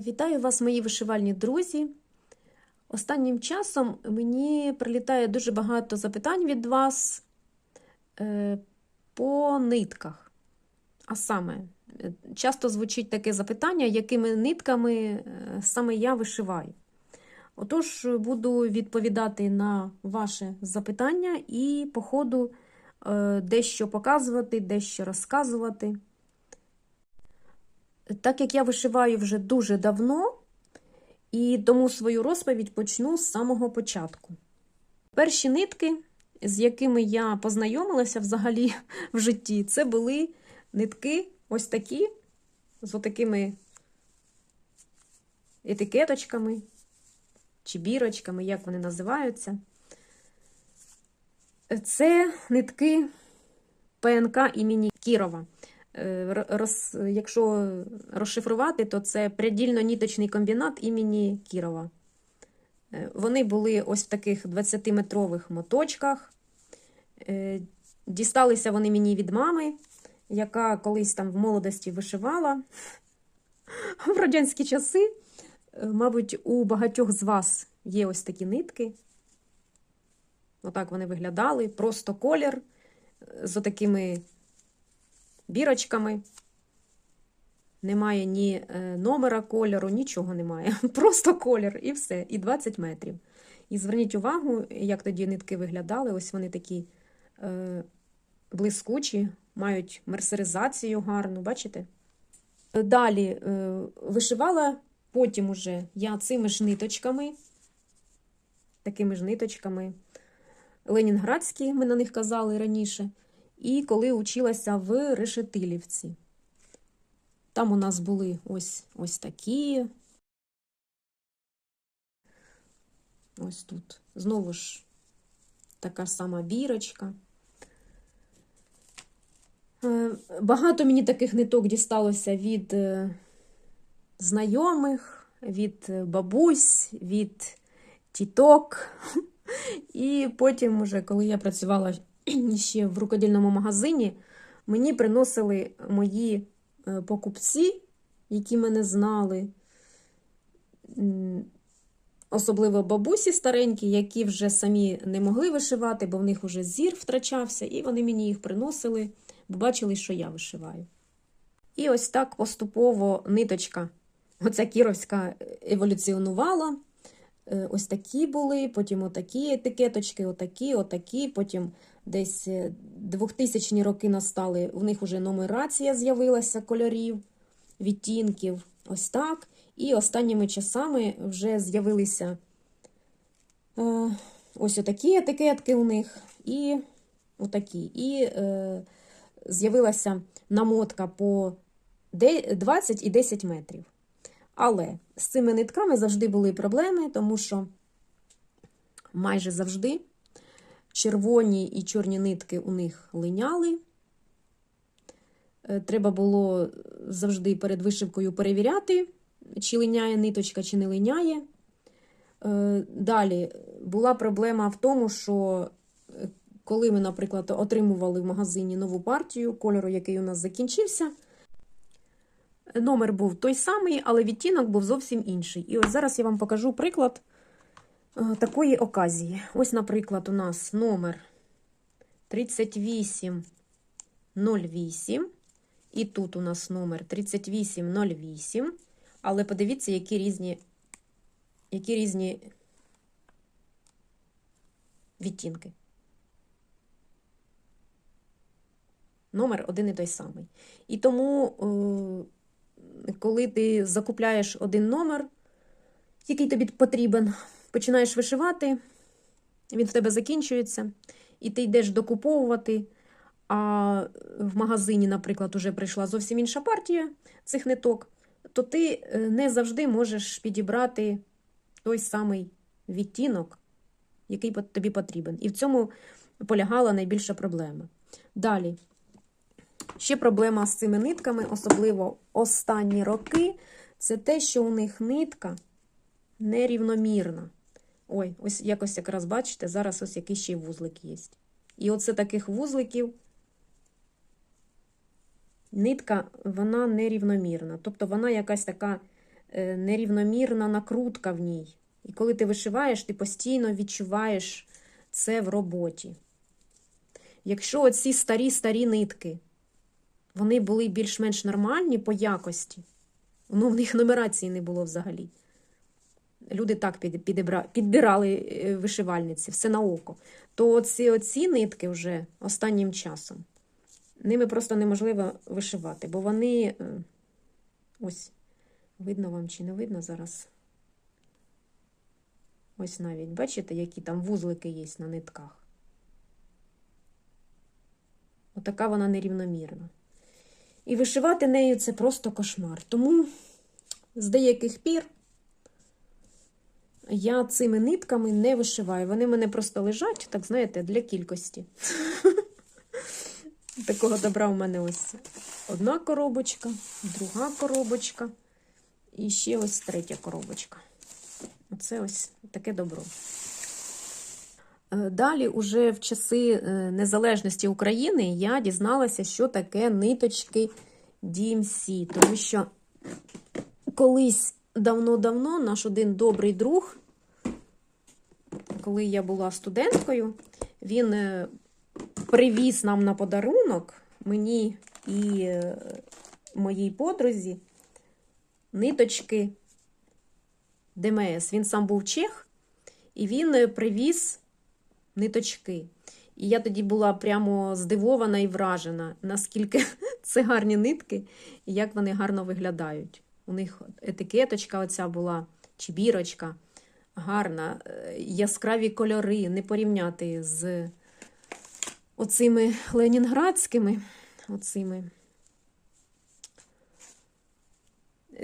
Вітаю вас, мої вишивальні друзі. Останнім часом мені прилітає дуже багато запитань від вас е, по нитках. А саме, е, часто звучить таке запитання, якими нитками е, саме я вишиваю. Отож, буду відповідати на ваше запитання і, по ходу, дещо показувати, дещо розказувати. Так як я вишиваю вже дуже давно, і тому свою розповідь почну з самого початку. Перші нитки, з якими я познайомилася взагалі в житті, це були нитки ось такі, з отакими етикеточками чи бірочками, як вони називаються. Це нитки ПНК імені Кірова. Е, Роз, якщо розшифрувати, то це прядільно-ніточний комбінат імені Кірова. Е, Вони були ось в таких 20-метрових моточках. Е, Дісталися вони мені від мами, яка колись там в молодості вишивала в радянські часи. Мабуть, у багатьох з вас є ось такі нитки. Отак вони виглядали. Просто колір з отакими бірочками. Немає ні номера кольору, нічого немає. Просто колір і все, і 20 метрів. І зверніть увагу, як тоді нитки виглядали. Ось вони такі е, блискучі, мають мерсеризацію гарну, бачите? Далі е, вишивала потім уже я цими ж ниточками, такими ж ниточками, Ленінградські, ми на них казали раніше. І коли училася в Решетилівці. Там у нас були ось ось такі. Ось тут. Знову ж така сама бірочка. Багато мені таких ниток дісталося від знайомих, від бабусь, від тіток. І потім, уже, коли я працювала ще в рукодільному магазині, мені приносили мої покупці, які мене знали, особливо бабусі старенькі, які вже самі не могли вишивати, бо в них вже зір втрачався, і вони мені їх приносили, бо бачили, що я вишиваю. І ось так поступово ниточка, оця кіровська, еволюціонувала. Ось такі були, потім отакі етикеточки, отакі, отакі, потім десь 2000-ні роки настали, в них вже нумерація з'явилася кольорів, відтінків, ось так. І останніми часами вже з'явилися е, ось отакі етикетки у них, і отакі. І е, з'явилася намотка по 20 і 10 метрів. Але з цими нитками завжди були проблеми, тому що майже завжди червоні і чорні нитки у них линяли. Треба було завжди перед вишивкою перевіряти, чи линяє ниточка, чи не линяє. Далі була проблема в тому, що коли ми, наприклад, отримували в магазині нову партію кольору, який у нас закінчився, Номер був той самий, але відтінок був зовсім інший. І ось зараз я вам покажу приклад такої оказії. Ось, наприклад, у нас номер 3808. І тут у нас номер 3808. Але подивіться, які різні, які різні відтінки. Номер один і той самий. І тому коли ти закупляєш один номер, який тобі потрібен, починаєш вишивати, він в тебе закінчується, і ти йдеш докуповувати. А в магазині, наприклад, вже прийшла зовсім інша партія цих ниток, то ти не завжди можеш підібрати той самий відтінок, який тобі потрібен. І в цьому полягала найбільша проблема. Далі. Ще проблема з цими нитками, особливо останні роки, це те, що у них нитка нерівномірна. Ой, ось якось якраз бачите, зараз ось який ще вузлик є. І оце таких вузликів нитка, вона нерівномірна. Тобто вона якась така е, нерівномірна накрутка в ній. І коли ти вишиваєш, ти постійно відчуваєш це в роботі. Якщо оці старі-старі нитки, вони були більш-менш нормальні по якості, ну, в них нумерації не було взагалі. Люди так підбирали е, вишивальниці, все на око. То оці, оці нитки вже останнім часом, ними просто неможливо вишивати, бо вони е, ось, видно вам чи не видно зараз. Ось навіть, бачите, які там вузлики є на нитках. Отака вона нерівномірна. І вишивати нею це просто кошмар. Тому з деяких пір я цими нитками не вишиваю. Вони мене просто лежать, так знаєте, для кількості. Такого добра у мене ось одна коробочка, друга коробочка і ще ось третя коробочка. Оце ось таке добро. Е, Далі, уже в часи е, незалежності України, я дізналася, що таке ниточки DMC. Тому що колись давно-давно наш один добрий друг, коли я була студенткою, він е, привіз нам на подарунок мені і моїй подрузі ниточки ДМС. Він сам був чех, і він привіз ниточки. І я тоді була прямо здивована і вражена, наскільки це гарні нитки і як вони гарно виглядають. У них етикеточка оця була, чи бірочка гарна, е, яскраві кольори, не порівняти з оцими ленінградськими. Оцими.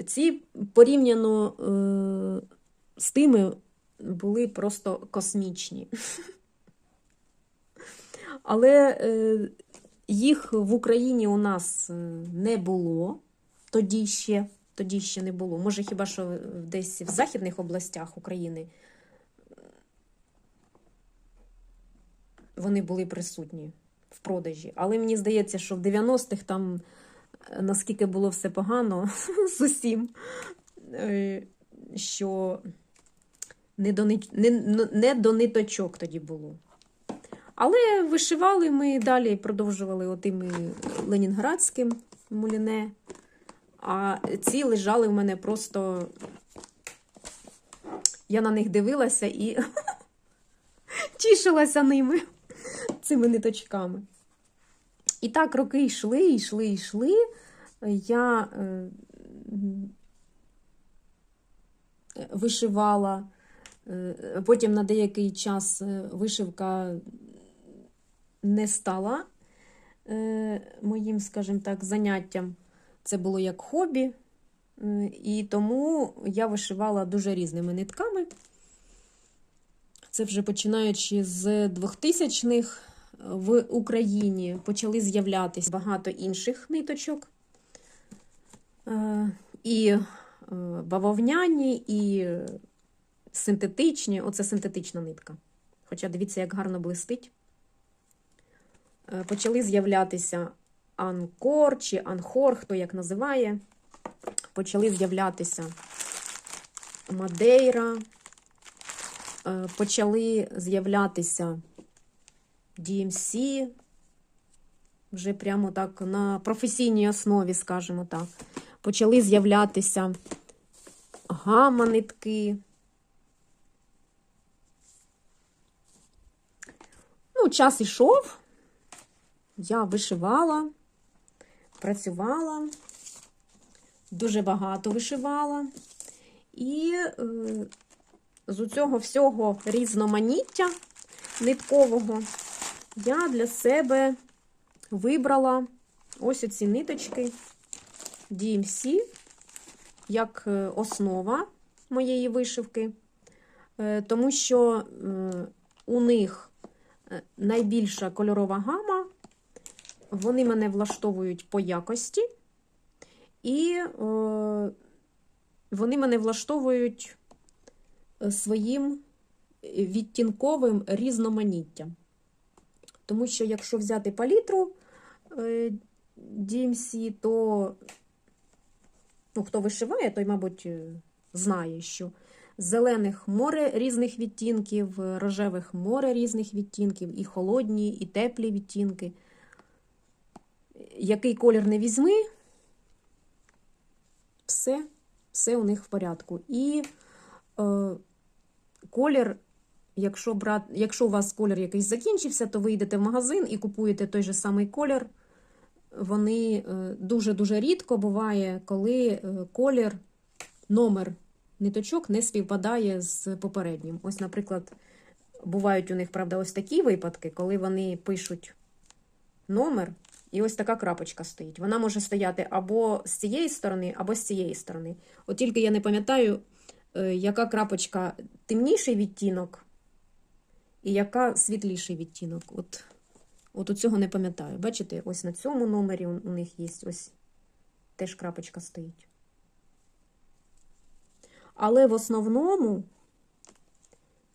Ці порівняно е, з тими були просто космічні. Але е, їх в Україні у нас е, не було тоді ще, тоді ще не було. Може, хіба що десь в західних областях України вони були присутні в продажі. Але мені здається, що в 90-х там е, наскільки було все погано з усім, що не до, не, не до ниточок тоді було. Але вишивали ми далі, продовжували отими ленінградським муліне. А ці лежали в мене просто. Я на них дивилася і тішилася ними, цими ниточками. І так роки йшли, йшли, йшли. Я е, вишивала. Е, Потім на деякий час е, вишивка не стала е, моїм, скажімо так, заняттям. Це було як хобі. І тому я вишивала дуже різними нитками. Це вже починаючи з 2000-х в Україні почали з'являтися багато інших ниточок. Е, І е, бавовняні, і синтетичні. Оце синтетична нитка. Хоча дивіться, як гарно блистить. Е, Почали з'являтися анкор чи анхор, хто як називає. Почали з'являтися Мадейра, е, почали з'являтися DMC, вже прямо так на професійній основі, скажімо так. Почали з'являтися гамма-нитки. Ну, час ішов, я вишивала, працювала, дуже багато вишивала. І е, з цього всього різноманіття ниткового я для себе вибрала ось оці ниточки DMC як е, основа моєї вишивки, Е, тому що у них е, найбільша кольорова гама, вони мене влаштовують по якості, і е, вони мене влаштовують е, своїм відтінковим різноманіттям. Тому що, якщо взяти палітру е, DMC, то Ну, хто вишиває, той, мабуть, е, знає, що зелених море різних відтінків, рожевих море різних відтінків, і холодні, і теплі відтінки. Який колір не візьми, все, все у них в порядку. І е, колір, якщо, брат, якщо у вас колір якийсь закінчився, то ви йдете в магазин і купуєте той же самий колір. Вони е, дуже-дуже рідко буває, коли е, колір, номер ниточок не співпадає з попереднім. Ось, наприклад, бувають у них, правда, ось такі випадки, коли вони пишуть номер, і ось така крапочка стоїть. Вона може стояти або з цієї сторони, або з цієї сторони. От тільки я не пам'ятаю, е, яка крапочка темніший відтінок, і яка світліший відтінок. От, от у цього не пам'ятаю. Бачите, ось на цьому номері у, них є ось теж крапочка стоїть. Але в основному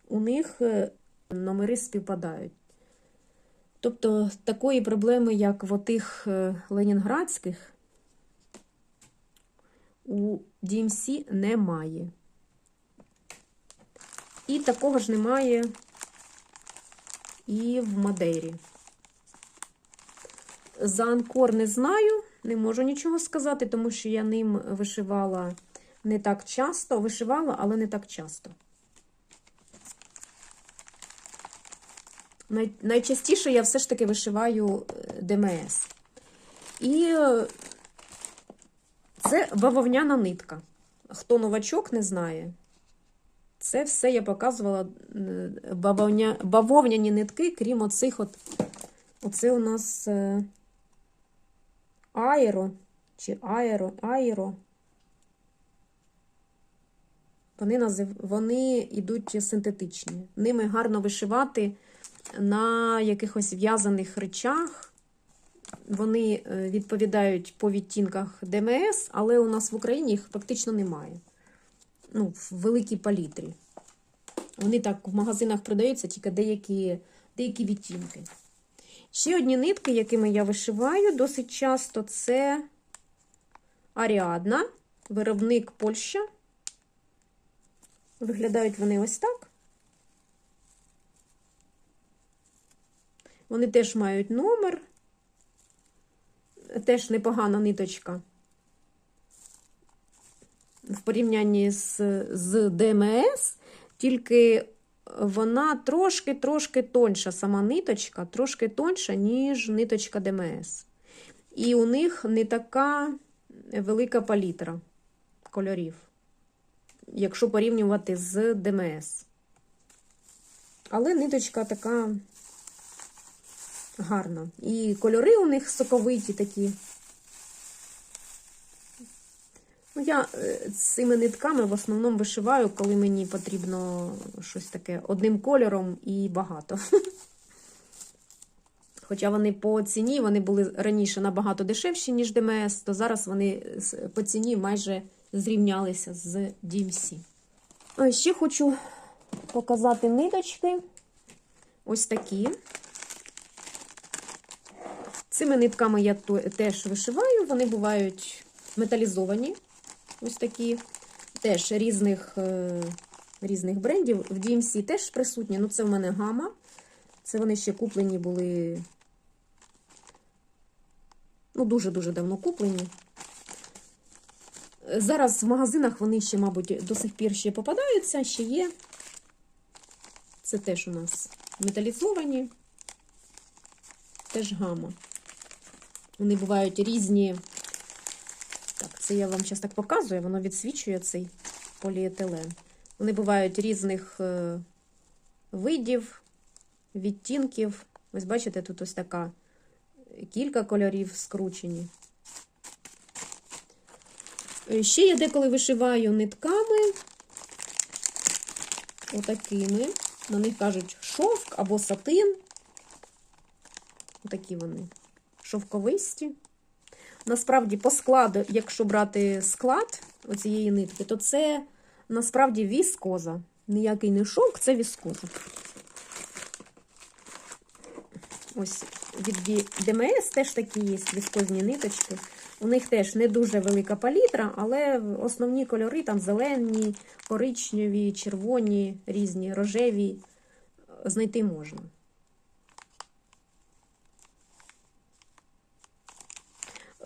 у них е, номери співпадають. Тобто такої проблеми, як в отих е, ленінградських, у DMC немає. І такого ж немає і в Мадейрі. За анкор не знаю, не можу нічого сказати, тому що я ним вишивала не так часто. Вишивала, але не так часто. Най- Найчастіше я все ж таки вишиваю е, ДМС. І е, це бавовняна нитка. Хто новачок не знає, це все я показувала е, бавовня... бавовняні нитки, крім оцих от. Оце у нас аеро чи аеро, аеро. Вони, назив... Вони йдуть синтетичні. Ними гарно вишивати на якихось в'язаних речах. Вони е, відповідають по відтінках ДМС, але у нас в Україні їх практично немає. Ну, в великій палітрі. Вони так в магазинах продаються тільки деякі, деякі відтінки. Ще одні нитки, якими я вишиваю досить часто, це Аріадна, виробник Польща. Виглядають вони ось так. Вони теж мають номер, теж непогана ниточка. В порівнянні з, з ДМС, тільки вона трошки-трошки тоньша, сама ниточка, трошки тоньша, ніж ниточка ДМС. І у них не така велика палітра кольорів, якщо порівнювати з ДМС. Але ниточка така гарна. І кольори у них соковиті такі. Ну, я е, цими нитками в основному вишиваю, коли мені потрібно щось таке одним кольором і багато. Хоча вони по ціні вони були раніше набагато дешевші, ніж ДМС, то зараз вони по ціні майже зрівнялися з DMC. Ще хочу показати ниточки. Ось такі. Цими нитками я теж вишиваю, вони бувають металізовані. Ось такі, теж різних е, різних брендів. В DMC теж присутні. Ну, це в мене гама. Це вони ще куплені були. Ну, дуже-дуже давно куплені. Зараз в магазинах вони ще, мабуть, до сих пір ще попадаються, ще є. Це теж у нас металізовані, теж гама. Вони бувають різні. Так, це я вам зараз так показую, воно відсвічує цей поліетилен. Вони бувають різних е, видів, відтінків. Ось бачите, тут ось така кілька кольорів скручені. Е, Ще я деколи вишиваю нитками, отакими. На них кажуть шовк або сатин. Отакі вони шовковисті. Насправді, по складу, якщо брати склад цієї нитки, то це насправді віскоза. Ніякий не шовк, це віскоза. Ось від ДМС теж такі є віскозні ниточки. У них теж не дуже велика палітра, але основні кольори там зелені, коричневі, червоні, різні, рожеві е, знайти можна.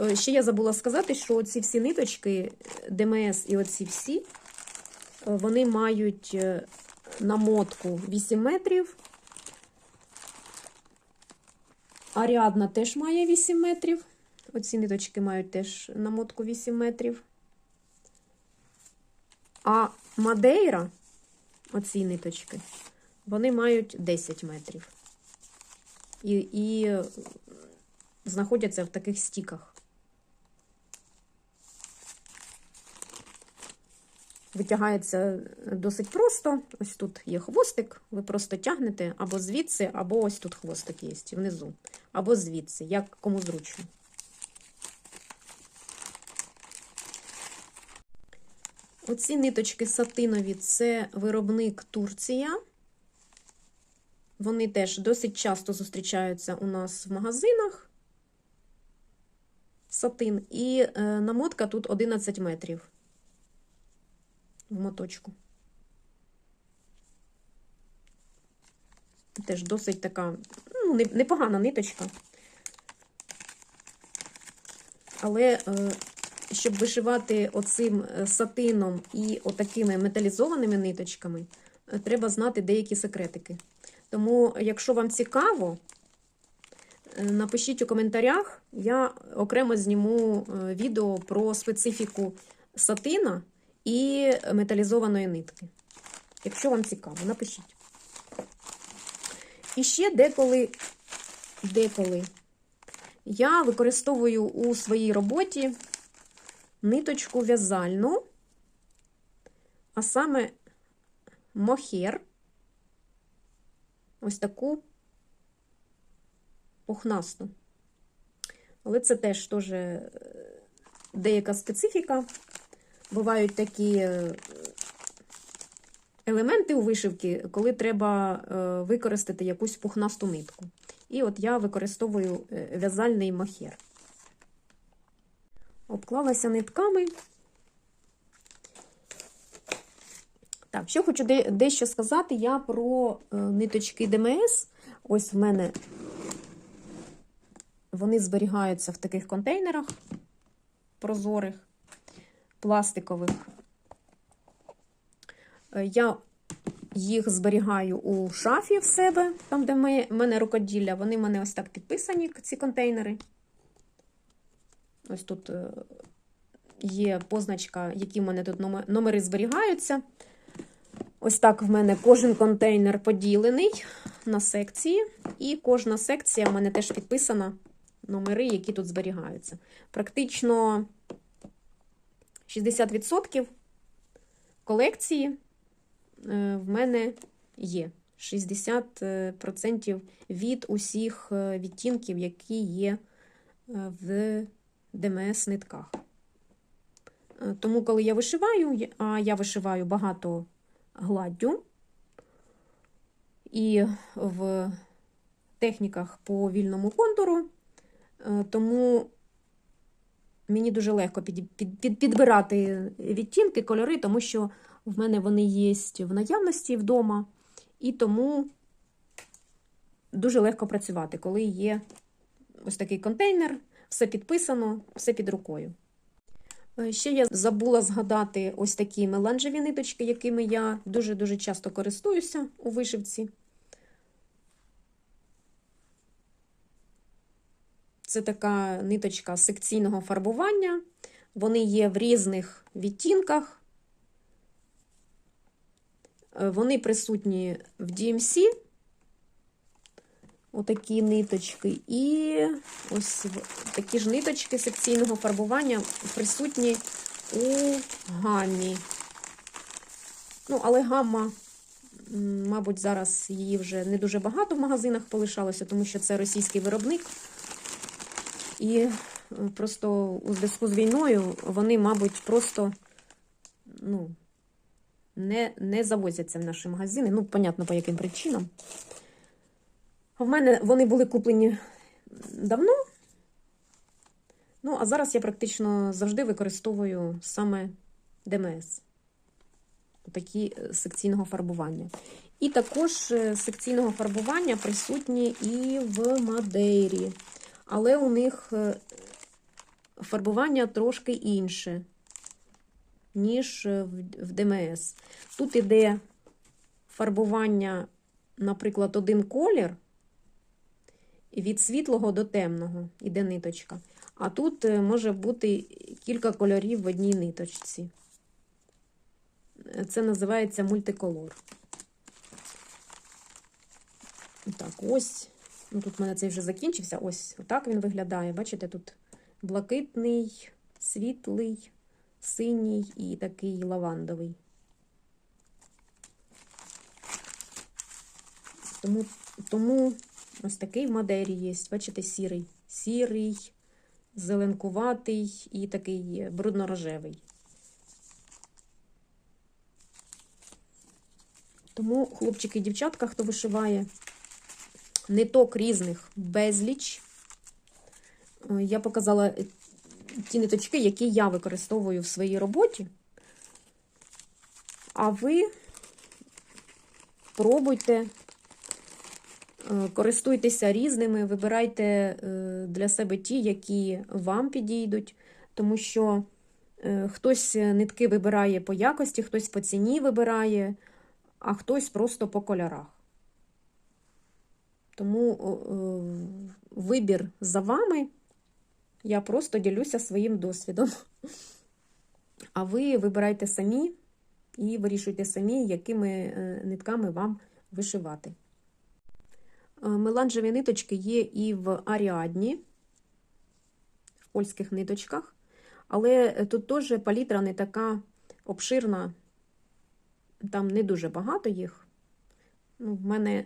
Ще я забула сказати, що ці всі ниточки ДМС і оці всі, е, вони мають е, намотку 8 метрів. Аріадна теж має 8 метрів. Оці ниточки мають теж намотку 8 метрів. А Мадейра, оці ниточки, вони мають 10 метрів. І, і знаходяться в таких стіках. Витягається досить просто. Ось тут є хвостик, ви просто тягнете або звідси, або ось тут хвостик є внизу, або звідси, як кому зручно. Оці ниточки сатинові це виробник Турція. Вони теж досить часто зустрічаються у нас в магазинах. Сатин. І е, намотка тут 11 метрів в моточку. Теж досить така, ну, непогана ниточка. Але е, щоб вишивати оцим е, сатином і отакими металізованими ниточками, е, треба знати деякі секретики. Тому, якщо вам цікаво, напишіть у коментарях, я окремо зніму відео про специфіку сатина і металізованої нитки. Якщо вам цікаво, напишіть. І ще деколи, деколи я використовую у своїй роботі ниточку в'язальну, а саме мохер, ось таку пухнасту. Але це теж теж е, деяка специфіка. Бувають такі е, елементи у вишивці, коли треба е, використати якусь пухнасту нитку. І от я використовую е, в'язальний мохер. Обклалася нитками. Так, що хочу дещо сказати я про ниточки ДМС. Ось в мене вони зберігаються в таких контейнерах прозорих, пластикових. Е, Я їх зберігаю у шафі в себе, там, де в мене рукоділля. Вони в мене ось так підписані, ці контейнери. Ось тут е, є позначка, які в мене тут номери зберігаються. Ось так в мене кожен контейнер поділений на секції, і кожна секція в мене теж підписана номери, які тут зберігаються. Практично 60% колекції е, в мене є. 60% від усіх е, відтінків, які є е, в ДМС-нитках. Е, Тому, коли я вишиваю, а я вишиваю багато гладдю, і в техніках по вільному контуру, е, тому мені дуже легко під, під, під, підбирати відтінки, кольори, тому що в мене вони є в наявності вдома, і тому дуже легко працювати, коли є ось такий контейнер, все підписано, все під рукою. Е, Ще я забула згадати ось такі меланжеві ниточки, якими я дуже-дуже часто користуюся у вишивці. Це така ниточка секційного фарбування. Вони є в різних відтінках. Е, Вони присутні в DMC. Отакі ниточки. І ось такі ж ниточки секційного фарбування присутні у гаммі. Ну, але гамма, мабуть, зараз її вже не дуже багато в магазинах полишалося, тому що це російський виробник. І е, просто у зв'язку з війною вони, мабуть, просто ну, не, не завозяться в наші магазини. Ну, понятно, по яким причинам. В мене вони були куплені давно. Ну, а зараз я практично завжди використовую саме ДМС. Такі е, секційного фарбування. І також е, секційного фарбування присутні і в Мадейрі. Але у них е, фарбування трошки інше, ніж е, в- ДМС. Тут іде фарбування, наприклад, один колір від світлого до темного іде ниточка. А тут е, може бути кілька кольорів в одній ниточці. Це називається мультиколор. Так, ось. Ну, тут в мене цей вже закінчився. Ось отак він виглядає. Бачите, тут блакитний, світлий, синій і такий лавандовий. Тому, тому ось такий в Мадері є. Бачите, сірий. Сірий, зеленкуватий і такий брудно-рожевий. Тому, хлопчики і дівчатка, хто вишиває ниток різних безліч. Е, Я показала е, ті ниточки, які я використовую в своїй роботі. А ви пробуйте, е, користуйтеся різними, вибирайте для себе ті, які вам підійдуть, тому що хтось нитки вибирає по якості, хтось по ціні вибирає, а хтось просто по кольорах. Тому е, вибір за вами. Я просто ділюся своїм досвідом. А ви вибирайте самі і вирішуйте самі, якими е, нитками вам вишивати. Е, Меланжеві ниточки є і в аріадні, в польських ниточках, але тут теж палітра не така обширна, там не дуже багато їх. Ну, в мене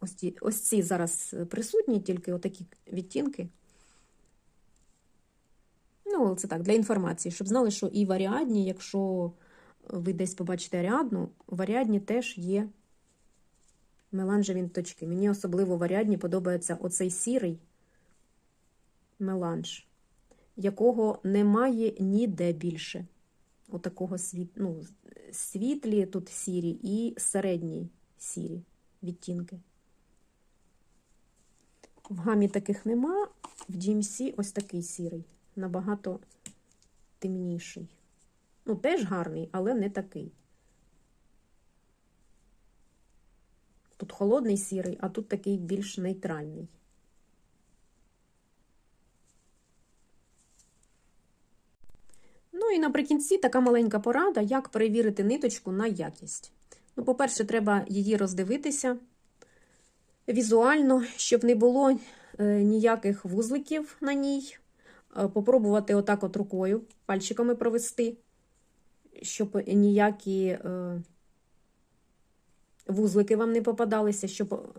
ось ці, ось ці зараз присутні, тільки отакі відтінки. Ну, це так, для інформації, щоб знали, що і в Аріадні, якщо ви десь побачите Аріадну, в Аріадні теж є меланжеві ниточки. Мені особливо в Аріадні подобається оцей сірий меланж, якого немає ніде більше. Отакого світ, ну, світлі тут сірі і середні сірі відтінки. В гамі таких нема, в DMC ось такий сірий, набагато темніший. Ну, теж гарний, але не такий. Тут холодний сірий, а тут такий більш нейтральний. Ну і наприкінці така маленька порада, як перевірити ниточку на якість. Ну, по-перше, треба її роздивитися візуально, щоб не було е, ніяких вузликів на ній. Е, Попробувати отак от рукою, пальчиками провести, щоб ніякі е, вузлики вам не попадалися, щоб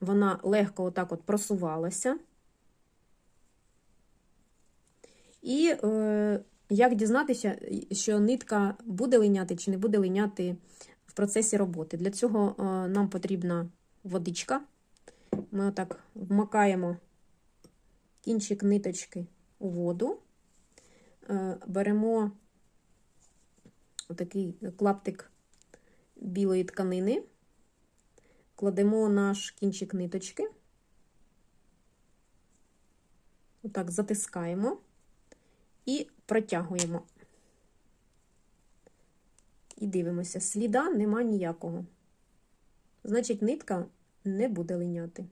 вона легко отак от просувалася. І е, як дізнатися, що нитка буде линяти чи не буде линяти в процесі роботи. Для цього нам потрібна водичка. Ми отак вмикаємо кінчик ниточки у воду, е, беремо отакий клаптик білої тканини, кладемо наш кінчик ниточки, отак затискаємо і протягуємо. І дивимося, сліда нема ніякого. Значить, нитка не буде линяти.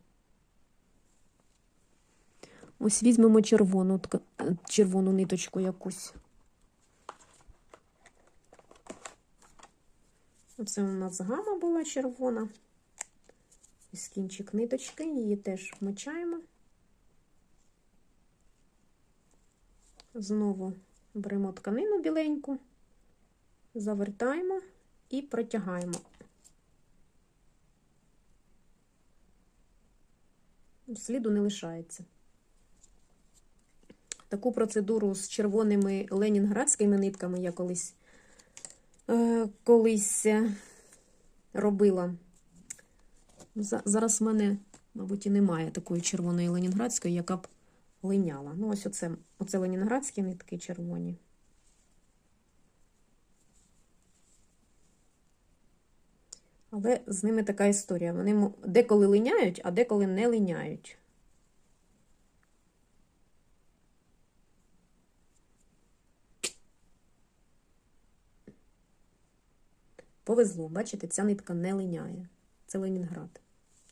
Ось візьмемо червону, червону ниточку якусь. Оце у нас гама була червона. Ось кінчик ниточки, її теж вмочаємо. Знову беремо тканину біленьку, завертаємо і протягаємо. Сліду не лишається. Таку процедуру з червоними ленінградськими нитками я колись, е, колись робила. Зараз в мене, мабуть, і немає такої червоної ленінградської, яка б линяла. Ну, ось оце, оце ленінградські нитки червоні. Але з ними така історія. Вони деколи линяють, а деколи не линяють. Повезло, бачите, ця нитка не линяє. Це Ленінград.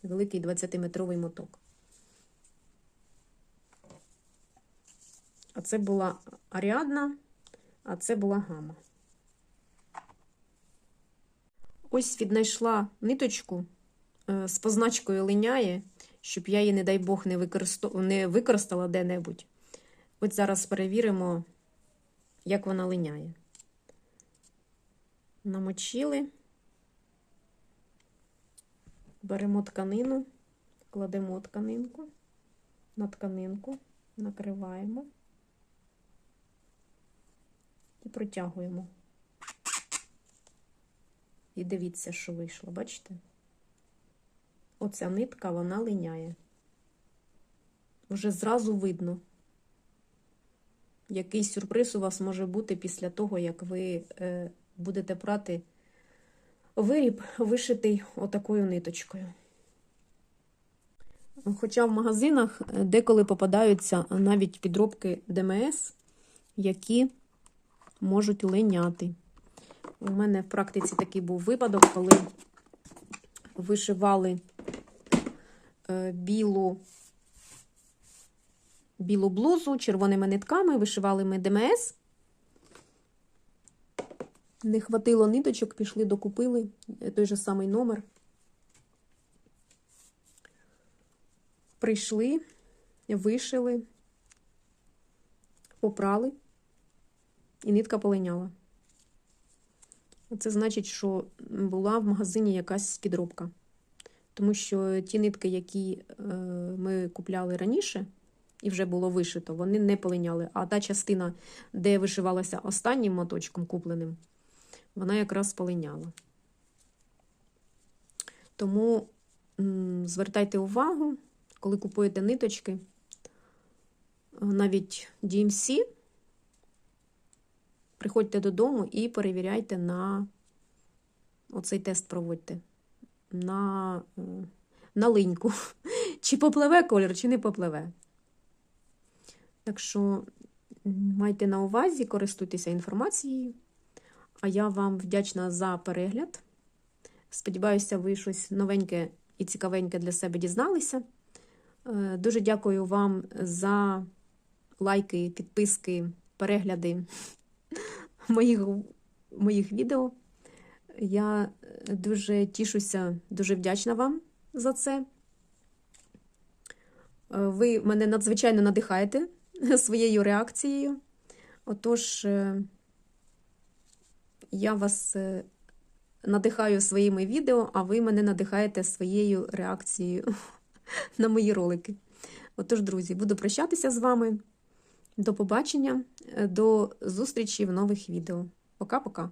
Великий 20-метровий моток. А це була Аріадна, а це була гама. Ось віднайшла ниточку е, з позначкою линяє, щоб я її, не дай Бог, не, використо... не використала де-небудь. От зараз перевіримо, як вона линяє. Намочили, беремо тканину, кладемо тканинку на тканинку, накриваємо і протягуємо. І дивіться, що вийшло, бачите? Оця нитка, вона линяє. Вже зразу видно, який сюрприз у вас може бути після того, як ви е, будете прати виріб, вишитий отакою ниточкою. Хоча в магазинах деколи попадаються навіть підробки ДМС, які можуть линяти. У мене в практиці такий був випадок, коли вишивали е, білу, білу блузу червоними нитками, вишивали ми ДМС. Не хватило ниточок, пішли, докупили той же самий номер. Прийшли, вишили, попрали, і нитка полиняла. Це значить, що була в магазині якась підробка. Тому що ті нитки, які е, ми купляли раніше, і вже було вишито, вони не полиняли. А та частина, де вишивалася останнім моточком купленим, вона якраз полиняла. Тому звертайте увагу, коли купуєте ниточки, навіть DMC, приходьте додому і перевіряйте на оцей тест проводьте. На, на линьку. Чи попливе колір, чи не попливе. Так що майте на увазі, користуйтеся інформацією. А я вам вдячна за перегляд. Сподіваюся, ви щось новеньке і цікавеньке для себе дізналися. Е, Дуже дякую вам за лайки, підписки, перегляди моїх, моїх відео. Я дуже тішуся, дуже вдячна вам за це. Е, Ви мене надзвичайно надихаєте своєю реакцією. Отож, е, я вас е, надихаю своїми відео, а ви мене надихаєте своєю реакцією на мої ролики. Отож, друзі, буду прощатися з вами. До побачення, до зустрічі в нових відео. Пока-пока.